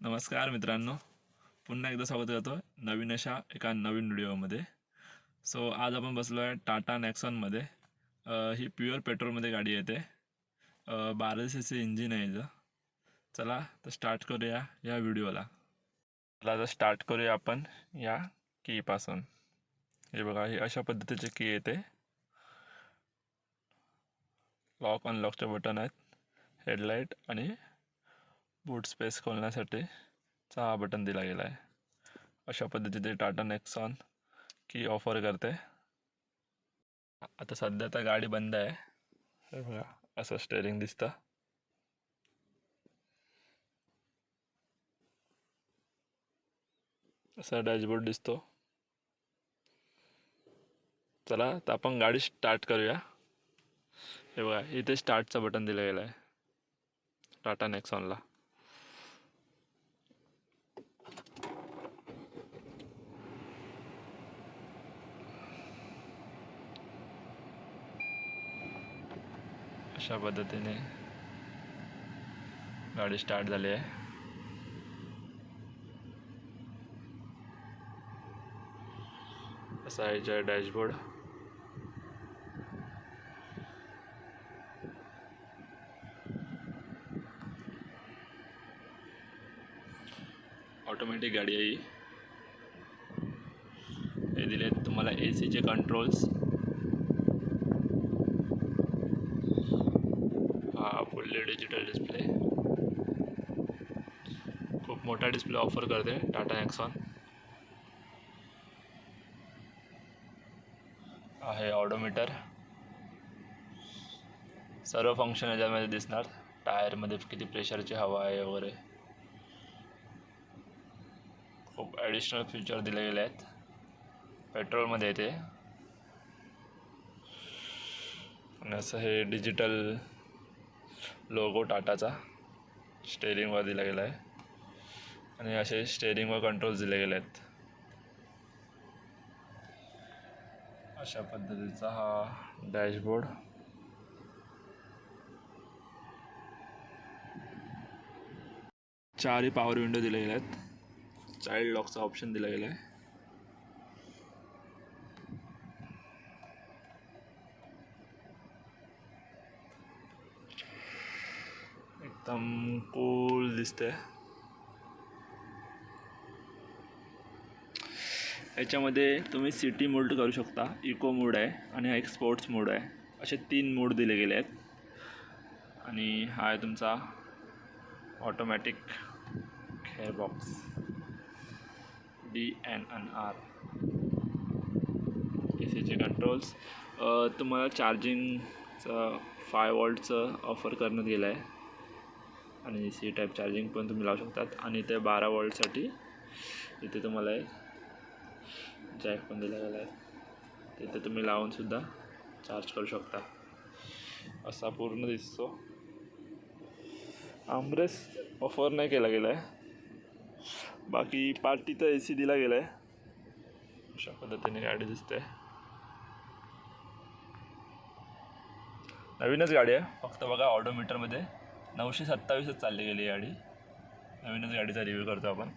नमस्कार मित्रांनो. पुन्हा एकदा स्वागत करतो नवीन अशा एका नवीन व्हिडिओमध्ये. सो आज आपण बसलो आहे टाटा नॅक्सॉनमध्ये. ही प्युअर पेट्रोलमध्ये गाडी येते. बारा सी सी इंजिन आहे हिचं चला तर स्टार्ट करूया या व्हिडिओला. चला तर स्टार्ट करूया आपण या कीपासून. हे बघा हे अशा पद्धतीचे की येते. लॉक अनलॉकचे बटन आहेत. हेडलाईट आणि बूट स्पेस खोलण्यासाठी चा हा बटन दिला गेला आहे. अशा पद्धतीचे टाटा नेक्सॉन की ऑफर करते. आता सध्या तर गाडी बंद आहे. बघा असं स्टेअरिंग दिसतं. असा डॅशबोर्ड दिसतो. चला तर आपण गाडी स्टार्ट करूया. हे बघा इथे स्टार्टचं बटन दिलं गेलं आहे. टाटा नेक्सॉनला. अशा पद्धतीने गाडी स्टार्ट झाली आहे. असा आहे डॅशबोर्ड ऑटोमॅटिक गाडी आहे ही. हे दिले तुम्हाला ए सीचे कंट्रोल्स हा फुल्ली डिजिटल डिस्प्ले खूप मोठा डिस्प्ले ऑफर करते टाटा नेक्सॉन आहे ऑडोमीटर सर्व फंक्शन याच्यामध्ये दिसणार. टायरमध्ये किती प्रेशरची हवा आहे वगैरे. खूप ॲडिशनल फीचर दिले गेले आहेत. पेट्रोलमध्ये येते. आणि असं हे डिजिटल लोगो टाटाचा. स्टेअरिंगवर दिला गेला आहे आणि असे स्टेअरिंगवर कंट्रोल्स दिले गेले आहेत अशा पद्धतीचा हा डॅशबोर्ड चारही पॉवर विंडो दिले गेले आहेत चाइल्ड लॉकचा ऑप्शन दिला गेला आहे एकदम कूल याच्यामध्ये तुम्ही सिटी मोड करू शकता इको मोड आहे आणि हा एक स्पोर्ट्स मोड आहे. असे तीन मोड दिले गेले आहेत. आणि हा आहे तुमचा automatic gearbox D N N R A सीचे कंट्रोल्स तुम्हाला चार्जिंगचं फाय वॉल्टचं ऑफर करण्यात गेलं आहे आणि सी टाईप चार्जिंग पण तुम्ही लावू शकतात. आणि ते बारा वॉल्टसाठी इथे तुम्हाला जॅक पण दिला गेला आहे. तिथे तुम्ही लावूनसुद्धा चार्ज करू शकता. असा पूर्ण दिसतो. आमरेस ऑफर नाही केला गेला आहे बाकी पार्टीचा ए सी दिला गेला आहे अशा पद्धतीने गाडी दिसते. नवीनच गाडी आहे. फक्त बघा ऑडोमीटरमध्ये नऊशे सत्तावीसच चालली गेली गाडी. नवीनच गाडीचा रिव्ह्यू करतो आपण.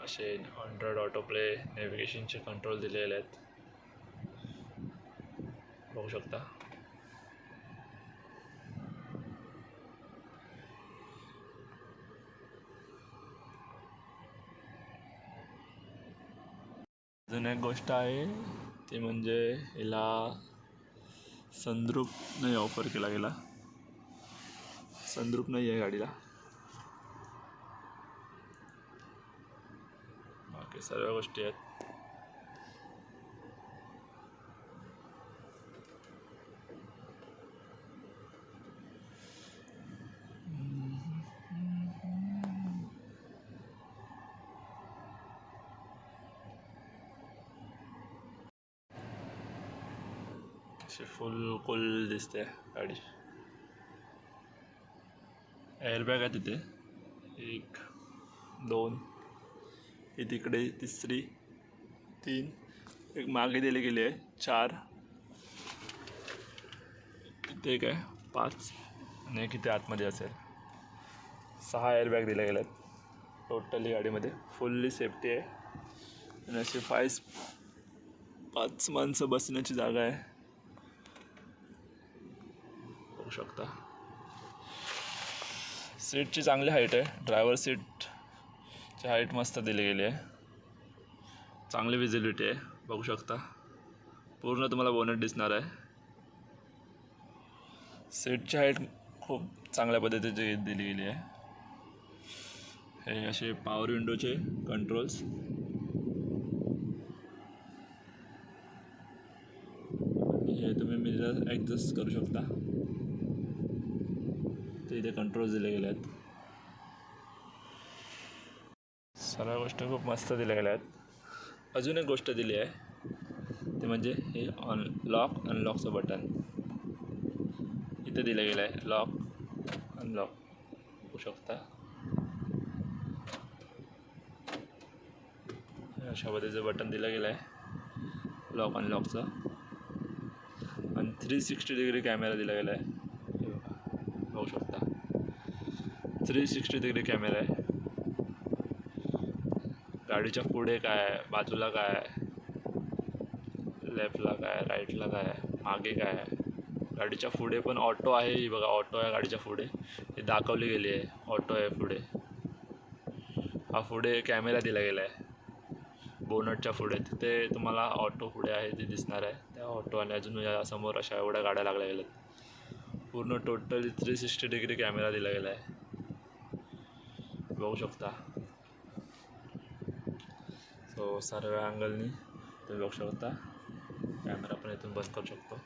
असे हंड्रेड ऑटो प्ले नेव्हिगेशनचे कंट्रोल दिलेले आहेत. बघू शकता. अजून एक गोष्ट आहे ती म्हणजे हिला संद्रूप नाही ऑफर केला गेला. संद्रूप नाही आहे गाडीला. बाकी सर्व गोष्टी आहेत. अशी फुल कुल दिसते गाडी एअरबॅग आहे तिथे. एक दोन ही तिकडे तिसरी तीन. एक मागे दिली गेली आहे चार. तिथे एक आहे पाच. आणि एक इथे आतमध्ये असेल. सहा एअरबॅग दिल्या गेल्यात. टोटली गाडीमध्ये. फुल्ली सेफ्टी आहे. आणि अशी फाईव्ह पाच माणसं बसण्याची जागा आहे. बघू शकता. सीटची चांगली हाईट आहे. ड्रायव्हर सीटची हाईट मस्त दिली गेली आहे. चांगली विजिबिलिटी आहे. बघू शकता. पूर्ण तुम्हाला बोनट दिसणार आहे. सीटची हाईट खूप चांगल्या पद्धतीची दिली गेली आहे. हे असे पॉवर विंडोचे कंट्रोल्स हे तुम्ही मिरर ॲडजस्ट करू शकता. इथे कंट्रोल्स दिले गेले आहेत सर्व गोष्टी खूप मस्त दिल्या गेल्या आहेत अजून एक गोष्ट दिली आहे. ते म्हणजे हे ऑन लॉक अनलॉकचं बटन इथे दिलं गेलं आहे लॉक अनलॉक होऊ शकता. अशा पद्धतीचं बटन दिलं गेलं आहे लॉक अनलॉकचं आणि थ्री सिक्स्टी डिग्री कॅमेरा दिला गेला आहे बघू शकता. थ्री सिक्स्टी डिग्री कॅमेरा आहे गाडीच्या पुढे काय आहे? बाजूला काय आहे? लेफ्टला काय राईटला काय आहे? मागे काय आहे? गाडीच्या पुढे पण ऑटो आहे. ही बघा ऑटो आहे गाडीच्या पुढे. ही दाखवली गेली आहे. ऑटो आहे पुढे. हा पुढे कॅमेरा दिला गेला आहे. बोनटच्या पुढे. तिथे तुम्हाला ऑटो पुढे आहे ते दिसणार आहे. त्या ऑटो आणि अजून या समोर अशा एवढ्या गाड्या लागल्या गेल्या पूर्ण totally three sixty degree camera दिला गेला आहे. बघू शकता सो सर्व अँगलनी तुम्ही बघू शकता कॅमेरा पण इथून बंद करू शकतो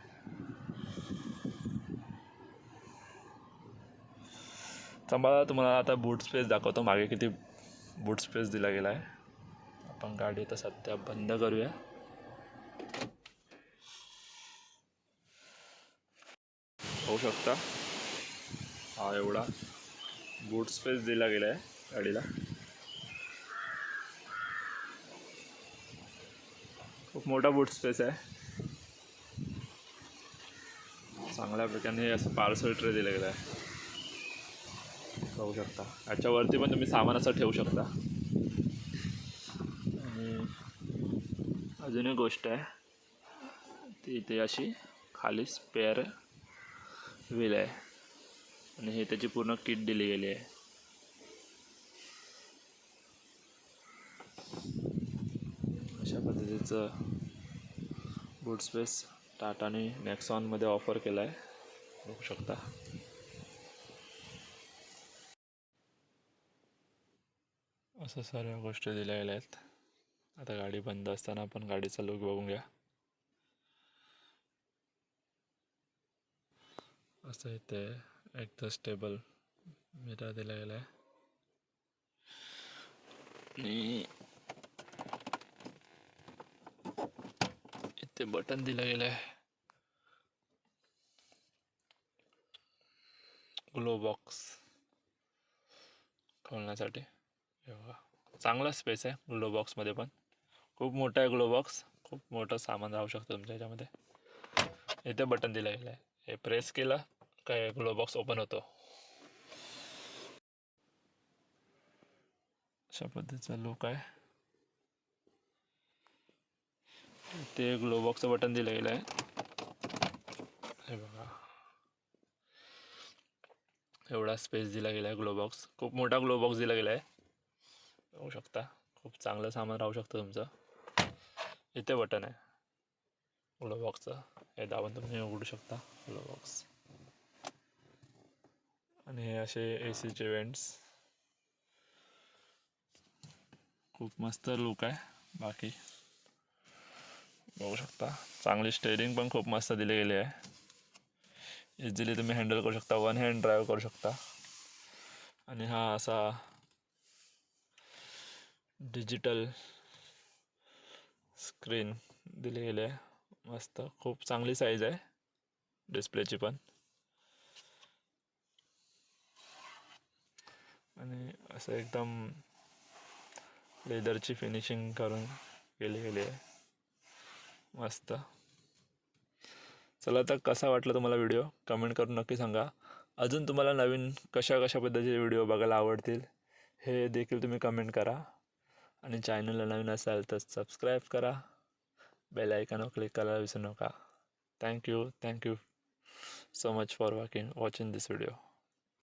थांबा तुम्हाला आता बूट स्पेस दाखवतो मागे किती बूट स्पेस दिला गेला आहे आपण गाडी आता सध्या बंद करूया होऊ शकता हा एवढा बूट स्पेस दिला गेला आहे गाडीला. खूप मोठा बूट स्पेस आहे. चांगल्या प्रकारे असं पार्सल ट्रे दिलं गेलं आहे. पाहू शकता. याच्यावरती पण तुम्ही सामान असं ठेवू शकता. आणि अजून एक गोष्ट आहे. ती इथे अशी खाली स्पेअर व्हील आहे. आणि हे त्याची पूर्ण किट दिली गेली आहे. अशा पद्धतीचं बूट स्पेस टाटाने नेक्सॉनमध्ये ऑफर केला आहे बघू शकता. असं सर्व गोष्टी दिल्या गेल्या आहेत. आता गाडी बंद असताना आपण गाडीचा लुक बघून घ्या. असं इथे एकदम स्टेबल मिरा दिला गेला आहे आणि ते बटन दिलं गेलं आहे ग्लो बॉक्स खोलण्यासाठी चांगला स्पेस आहे ग्लो बॉक्समध्ये पण. खूप मोठा आहे ग्लो बॉक्स खूप मोठं सामान राहू शकतं तुमच्या ह्याच्यामध्ये. इथे बटन दिलं गेलं आहे हे प्रेस केलं काय ग्लो बॉक्स ओपन होतो? अशा पद्धतीचा लुक आहे. ते ग्लो बॉक्सचं बटन दिलं गेलं आहे. हे बघा. एवढा स्पेस दिला गेला आहे ग्लो बॉक्स खूप मोठा ग्लो बॉक्स दिला गेला आहे. बघू शकता. खूप चांगलं सामान राहू शकतं तुमचं. इथे बटन आहे. ग्लो बॉक्सचं हे दाबून तुम्ही उघडू शकता. ग्लो बॉक्स आणि हे असे ए सीचे वेंट्स खूप मस्त लुक आहे. बाकी बघू शकता. चांगली स्टेअरिंग पण खूप मस्त दिली गेली आहे. इझिली तुम्ही हँडल करू शकता. वन हँड ड्राईव्ह करू शकता. आणि हा असा डिजिटल स्क्रीन दिली गेली आहे. मस्त. खूप चांगली साईज आहे. डिस्प्लेची पण. आणि असं एकदम लेदरची फिनिशिंग करून केली गेली आहे. मस्त. चला तर कसा वाटला तुम्हाला व्हिडिओ कमेंट करून नक्की सांगा. अजून तुम्हाला नवीन कशा कशा पद्धतीचे व्हिडिओ बघायला आवडतील हे देखील तुम्ही कमेंट करा. आणि चॅनलला नवीन असाल तर सबस्क्राईब करा. बेल आयकॉनवर क्लिक करायला विसरू नका. Thank you thank you so much for walking watching this video